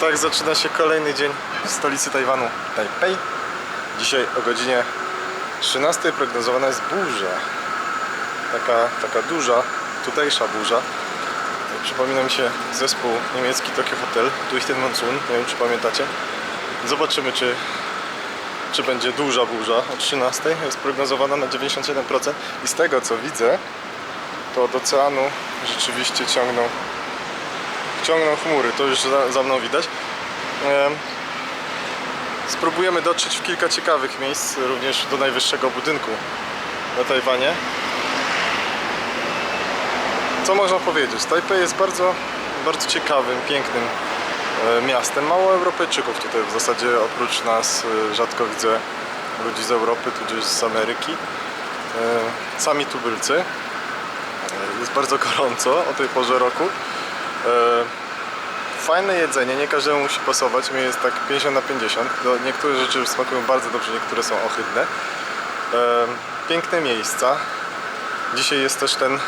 Tak zaczyna się kolejny dzień w stolicy Tajwanu, Tajpej. Dzisiaj o godzinie 13 prognozowana jest burza. Taka, taka duża, tutejsza burza. Przypomina mi się zespół niemiecki Tokyo Hotel, Twisted Monsoon, nie wiem czy pamiętacie. Zobaczymy czy, czy będzie duża burza o 13. Jest prognozowana na 97% i z tego co widzę, to od oceanu rzeczywiście ciągną ciągną chmury, to już za, za mną widać. Em, Spróbujemy dotrzeć w kilka ciekawych miejsc, również do najwyższego budynku na Tajwanie. Co można powiedzieć? Tajpej jest bardzo, bardzo ciekawym, pięknym e, miastem. Mało Europejczyków tutaj w zasadzie oprócz nas e, rzadko widzę ludzi z Europy, tudzież z Ameryki. E, Sami tubylcy. Jest bardzo gorąco o tej porze roku. Fajne jedzenie, nie każdemu musi pasować. Mi jest tak 50 na 50. Do- Niektóre rzeczy smakują bardzo dobrze, niektóre są ohydne. E, Piękne miejsca. Dzisiaj jest też ten e,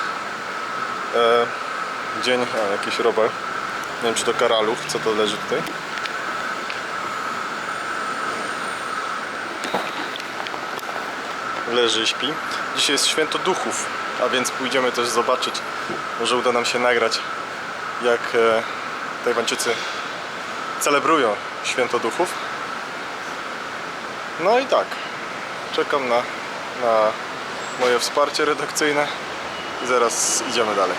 dzień, a jakiś robal. Nie wiem czy to karalów, co to leży tutaj. Leży i śpi. Dzisiaj jest święto duchów, a więc pójdziemy też zobaczyć. Może uda nam się nagrać, jak e, Tajwańczycy celebrują święto duchów. No i tak, czekam na, na moje wsparcie redakcyjne i zaraz idziemy dalej.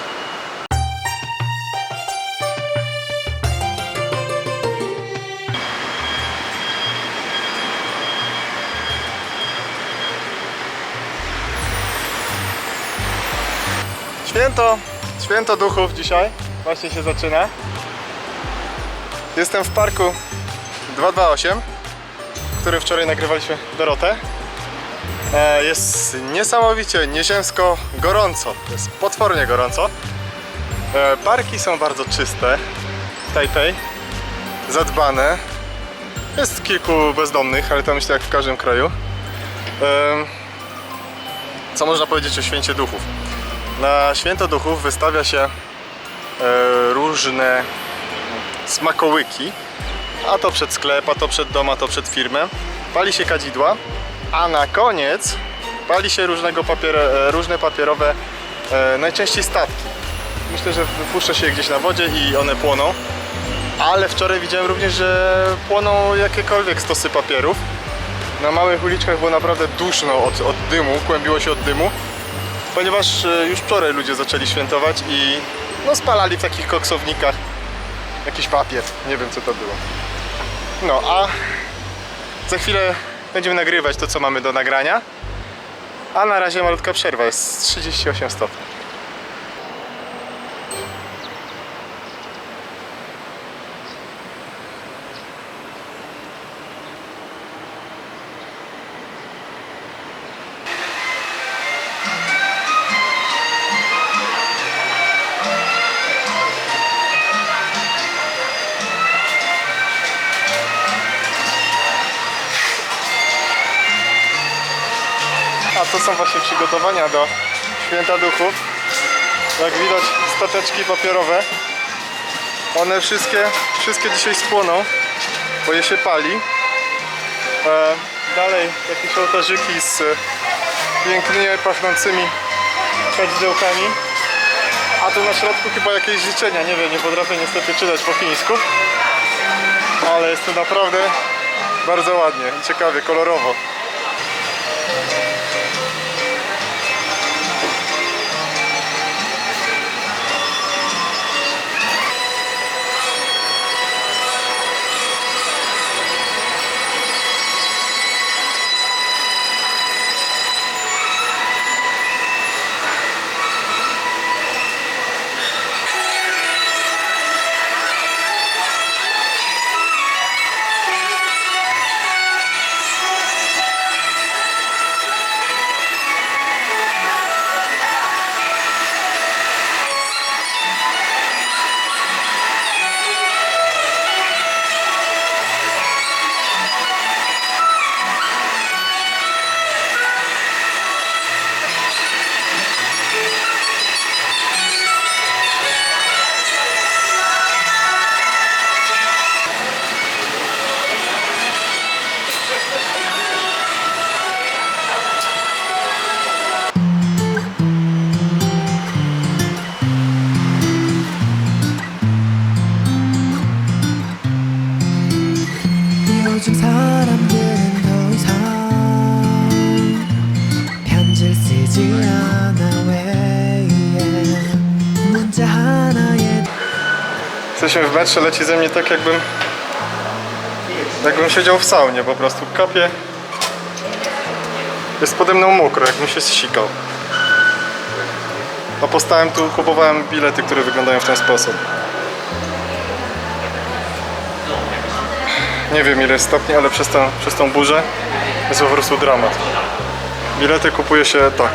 Święto, święto duchów dzisiaj właśnie się zaczyna. Jestem w parku 228, w którym wczoraj nagrywaliśmy Dorotę. E, Jest niesamowicie nieziemsko gorąco, jest potwornie gorąco. E, Parki są bardzo czyste w Tajpej, zadbane. Jest kilku bezdomnych, ale to myślę jak w każdym kraju. Em, Co można powiedzieć o Święcie Duchów? Na Święto Duchów wystawia się e, różne smakołyki, a to przed sklep, a to przed dom, a to przed firmę. Pali się kadzidła, a na koniec pali się różnego papier, e, różne papierowe, e, najczęściej statki. Myślę, że wypuszcza się je gdzieś na wodzie i one płoną. Ale wczoraj widziałem również, że płoną jakiekolwiek stosy papierów. Na małych uliczkach było naprawdę duszno od, od dymu, kłębiło się od dymu ponieważ e, już wczoraj ludzie zaczęli świętować i no spalali w takich koksownikach jakiś papier, nie wiem co to było. No a za chwilę będziemy nagrywać to co mamy do nagrania, a na razie malutka przerwa, jest 38 stopni. To są właśnie przygotowania do Święta Duchów. Jak widać stateczki papierowe. One wszystkie, wszystkie dzisiaj spłoną, bo je się pali. E, dalej jakieś ołtarzyki z pięknie pachnącymi kadzidełkami. A tu na środku chyba jakieś życzenia, nie wiem, nie potrafię niestety czytać po chińsku. Ale jest to naprawdę bardzo ładnie ciekawie, kolorowo. 요즘 사람들은 더 이상 편지를 쓰지 않아 왜 문자 하나에 Jesteśmy w metrze, leci ze mnie tak jakbym jakbym siedział w saunie, po prostu kapie jest pode mną mokro, jakbym się zsikał. A postałem tu, kupowałem bilety, które wyglądają w ten sposób. Nie wiem ile jest stopni, ale przez, tą przez tą burzę jest po prostu dramat. Bilety kupuje się tak.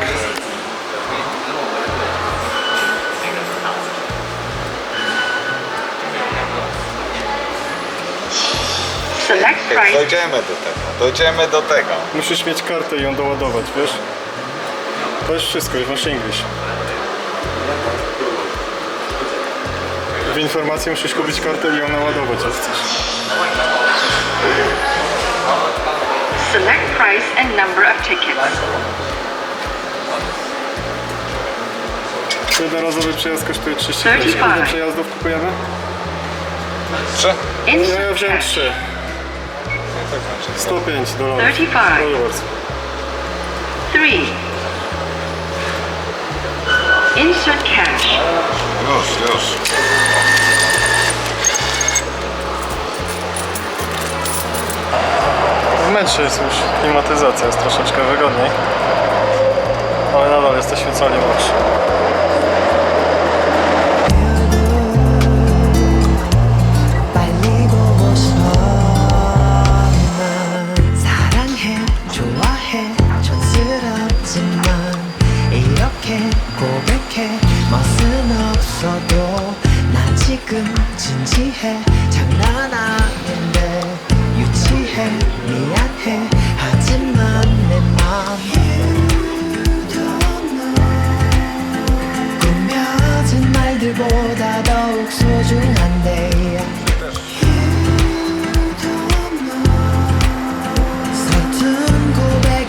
Price. Dojdziemy do tego, dojdziemy do tego. Musisz mieć kartę i ją doładować, wiesz? To jest wszystko, już masz English. W informacji musisz kupić kartę i ją naładować, jak chcesz. Select price and number of tickets. Jednorazowy przejazd kosztuje 35. Ile 35. przejazdów kupujemy? Trzy? Ja, ja wziąłem cash. 3. Tak znaczy. 105 dolarów. 35. Proszę bardzo. Three. Insert cash. Już, już. W metrze jest już klimatyzacja, jest troszeczkę wygodniej. Ale nadal jesteśmy cali mokrzy. 빨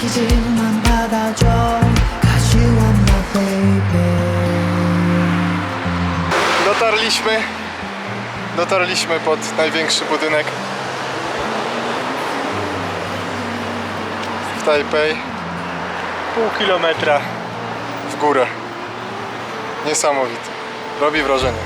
고백이지만 받아줘 Cause you are my baby Dotarliśmy. Dotarliśmy pod największy budynek w Tajpej. Pół kilometra w górę. Niesamowite. Robi wrażenie.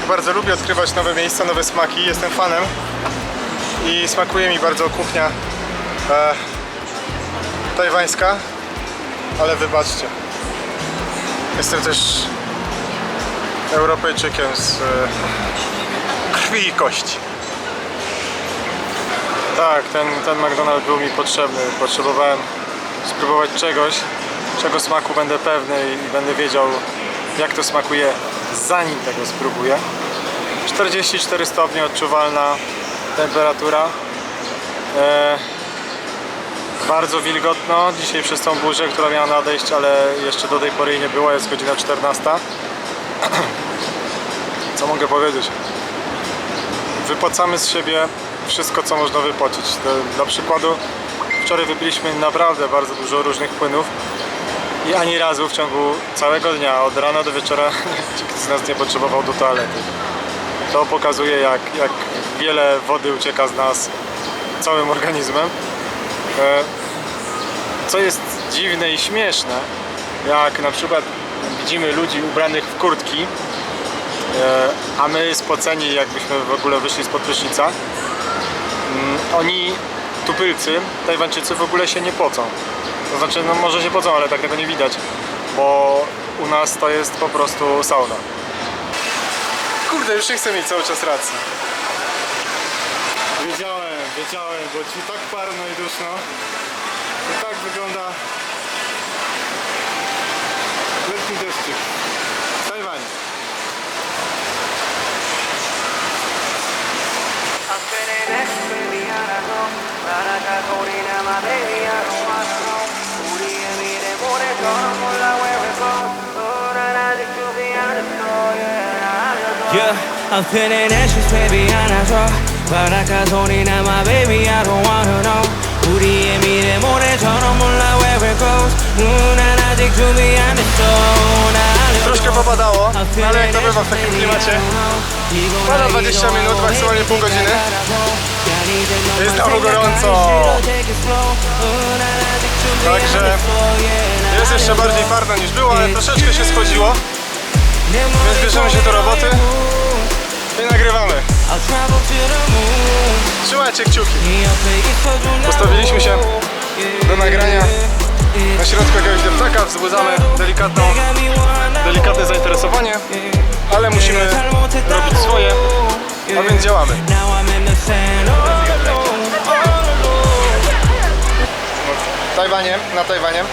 Tak, bardzo lubię odkrywać nowe miejsca, nowe smaki. Jestem fanem i smakuje mi bardzo kuchnia e, tajwańska, ale wybaczcie. Jestem też Europejczykiem z e, krwi i kości. Tak, ten, ten McDonald's był mi potrzebny. Potrzebowałem spróbować czegoś, czego smaku będę pewny i będę wiedział, jak to smakuje, zanim tego spróbuję. 44 stopnie odczuwalna temperatura. E, bardzo wilgotno dzisiaj przez tą burzę, która miała nadejść, ale jeszcze do tej pory nie było, jest godzina 14. Co mogę powiedzieć? Wypłacamy z siebie wszystko, co można wypłacić. To Dla przykładu, wczoraj wypiliśmy naprawdę bardzo dużo różnych płynów i ani razu w ciągu całego dnia, od rana do wieczora, nikt z nas nie potrzebował do toalety. To pokazuje, jak, jak wiele wody ucieka z nas całym organizmem. E, Co jest dziwne i śmieszne, jak na przykład widzimy ludzi ubranych w kurtki, e, a my spoceni, jakbyśmy w ogóle wyszli spod prysznica. Mm, Oni, tupylcy, Tajwańczycy w ogóle się nie pocą. To znaczy, no może się pocą, ale tak tego nie widać, bo u nas to jest po prostu sauna. Kurde, już nie chcę mieć cały czas racji. Wiedziałem, wiedziałem, bo ci tak parno i duszno. To tak wygląda I'm feeling anxious, baby, 안아줘 바라카 소리 나 my baby, I don't wanna know 우리의 미래 모래처럼 몰라 where it goes 누난 아직 준비 안 됐어 나 알려줘. Troszkę popadało, I'm no ale jak to feeling bywa w takim anxious, klimacie, baby, I don't know. pada 이건 20 알기 minut, 너무 maksymalnie pół godziny. Jest Jest znowu gorąco. Także Jest jeszcze bardziej parno niż było, ale troszeczkę się schodziło. Więc bierzemy się do roboty. i nagrywamy. Trzymajcie kciuki. Postawiliśmy się do nagrania Na środku jakiegoś deptaka wzbudzamy delikatną, delikatne zainteresowanie, ale musimy robić swoje, a więc działamy. Tajwanie, na Tajwanie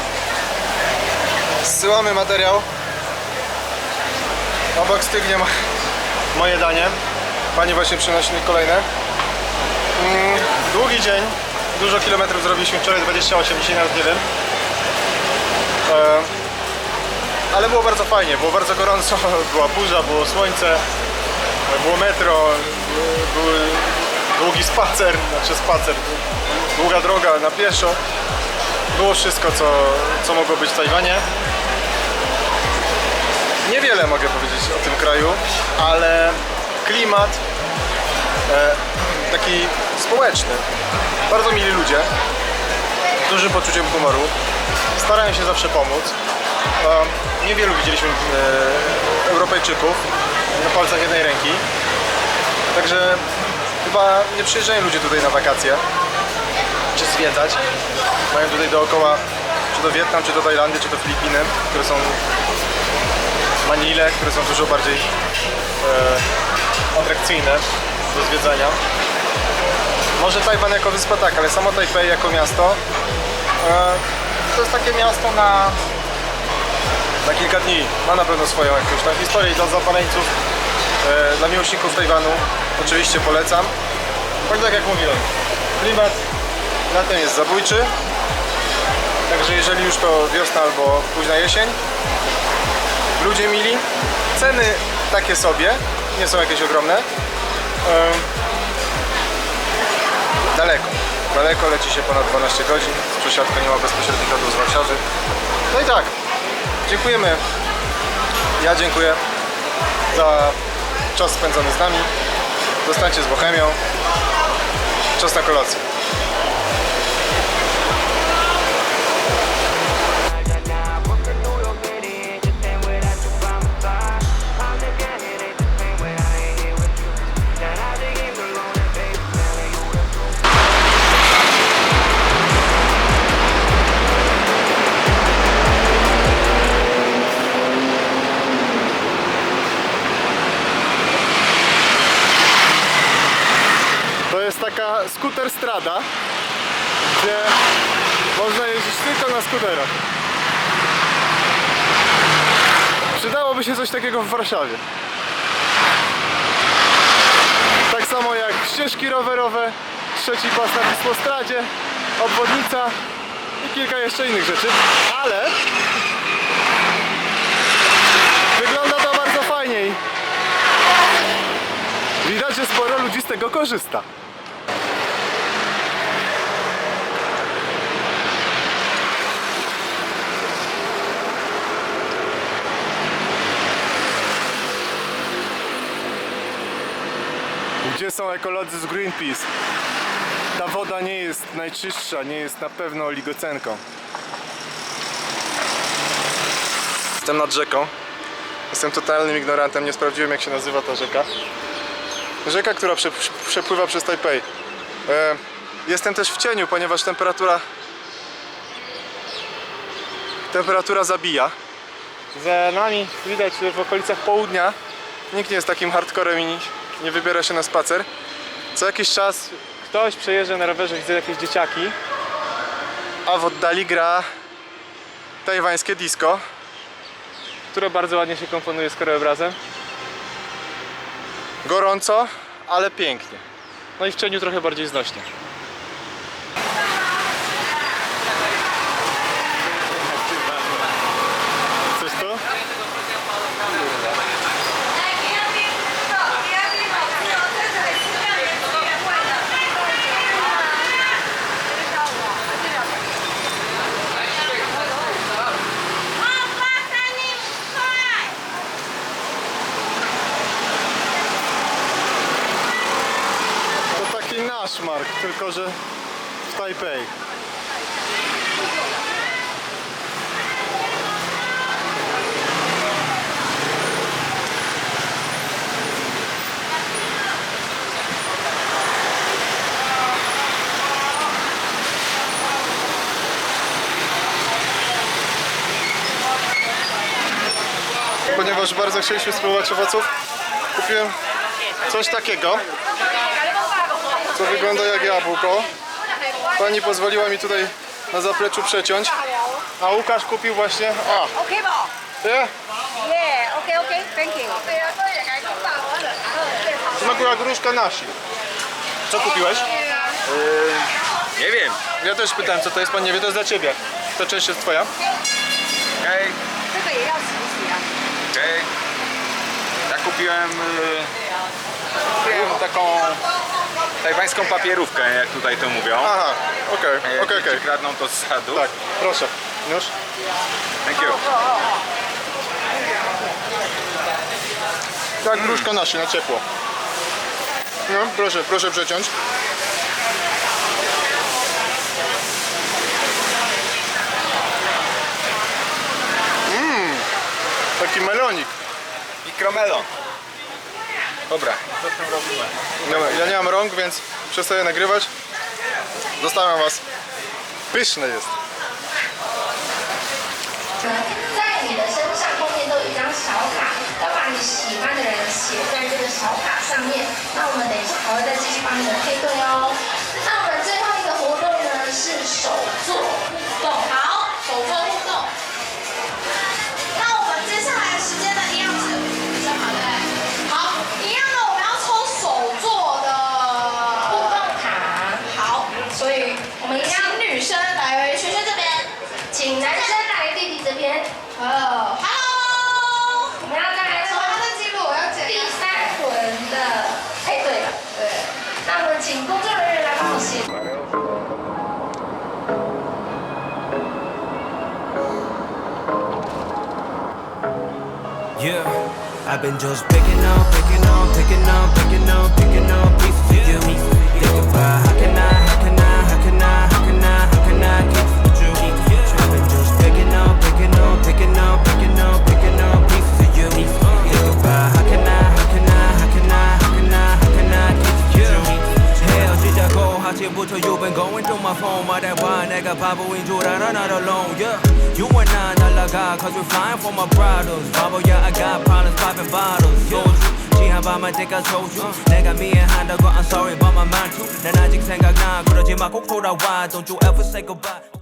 zsyłamy materiał. Obok stygnie mo- moje danie. Pani właśnie przynosi mi kolejne. Mm, Długi dzień, dużo kilometrów zrobiliśmy wczoraj, 28, dzisiaj nawet nie wiem. E, ale było bardzo fajnie, było bardzo gorąco, była burza, było słońce, było metro, był długi spacer, znaczy spacer, długa droga na pieszo. Było wszystko, co, co mogło być w Tajwanie. Niewiele mogę powiedzieć o tym kraju, ale klimat e, taki społeczny. Bardzo mili ludzie, z dużym poczuciem humoru. Starają się zawsze pomóc. E, niewielu widzieliśmy e, Europejczyków na palcach jednej ręki. Także chyba nie przyjeżdżają ludzie tutaj na wakacje czy zwiedzać. Mają tutaj dookoła czy to Wietnam, czy to Tajlandię, czy to Filipiny, które są Manile, które są dużo bardziej e, atrakcyjne do zwiedzania. Może Tajwan jako wyspa tak, ale samo Tajpej jako miasto e, to jest takie miasto na, na kilka dni. Ma na pewno swoją jakąś tam historię dla zapaleńców, e, dla miłośników Tajwanu oczywiście polecam. Choć tak jak mówiłem, klimat latem jest zabójczy, także jeżeli już to wiosna albo późna jesień, ludzie mili, ceny takie sobie, nie są jakieś ogromne. Daleko, daleko leci się ponad 12 godzin, z nie ma bezpośrednich lotów z Warszawy. No i tak, dziękujemy. Ja dziękuję za czas spędzony z nami. Zostańcie z Bohemią. Czas na kolację. Skuter strada, gdzie można jeździć tylko na skuterach. Przydałoby się coś takiego w Warszawie. Tak samo jak ścieżki rowerowe, trzeci pas na Wisłostradzie, obwodnica i kilka jeszcze innych rzeczy, ale wygląda to bardzo fajnie i Widać, że sporo ludzi z tego korzysta. Gdzie są ekolodzy z Greenpeace? Ta woda nie jest najczystsza, nie jest na pewno oligocenką. Jestem nad rzeką. Jestem totalnym ignorantem, nie sprawdziłem jak się nazywa ta rzeka. Rzeka, która prze, przepływa przez Tajpej. E, jestem też w cieniu, ponieważ temperatura temperatura zabija. Za nami widać że w okolicach południa nikt nie jest takim hardcorem i nie, wybiera się na spacer. Co jakiś czas ktoś przejeżdża na rowerze, widzę jakieś dzieciaki, a w oddali gra tajwańskie disco, które bardzo ładnie się komponuje z krajobrazem. Gorąco, ale pięknie. No i w cieniu trochę bardziej znośnie. Chcesz to? Poshmark, tylko że Tajpej. Ponieważ bardzo chcieliśmy spróbować owoców, kupiłem coś takiego, co wygląda jak jabłko. Pani pozwoliła mi tutaj na zapleczu przeciąć, a Łukasz kupił właśnie... A, OK 冇？ nie? 耶，OK OK thank you。 Smakuje jak gruszka nasi. Co kupiłeś? Nie wiem. Ja też pytałem, co to jest, pan nie wie, to jest dla ciebie. Ta część jest twoja. Okej, 这个也要洗一洗啊。 okej. Ja kupiłem, y, kupiłem taką tajwańską papierówkę, jak tutaj to mówią. Aha, okej, Jak okej, okej. ci kradną to z sadu. Tak, proszę. Już? Thank you. Tak, gruszka nasi, na ciepło. No, proszę, proszę przeciąć. Mmm, taki melonik. Mikromelon. Dobra, co z tym robimy? Dobra, ja nie mam rąk, więc przestaję nagrywać. Zostawiam was. Pyszne jest. 在你的身上后面都有一张小卡，要把你喜欢的人写在这个小卡上面。那我们等一下还会再继续帮你们配对哦。那我们最后一个活动呢是手作互动，好，手作互动。 I've been just picking on, picking on, picking on, picking on, picking on pieces of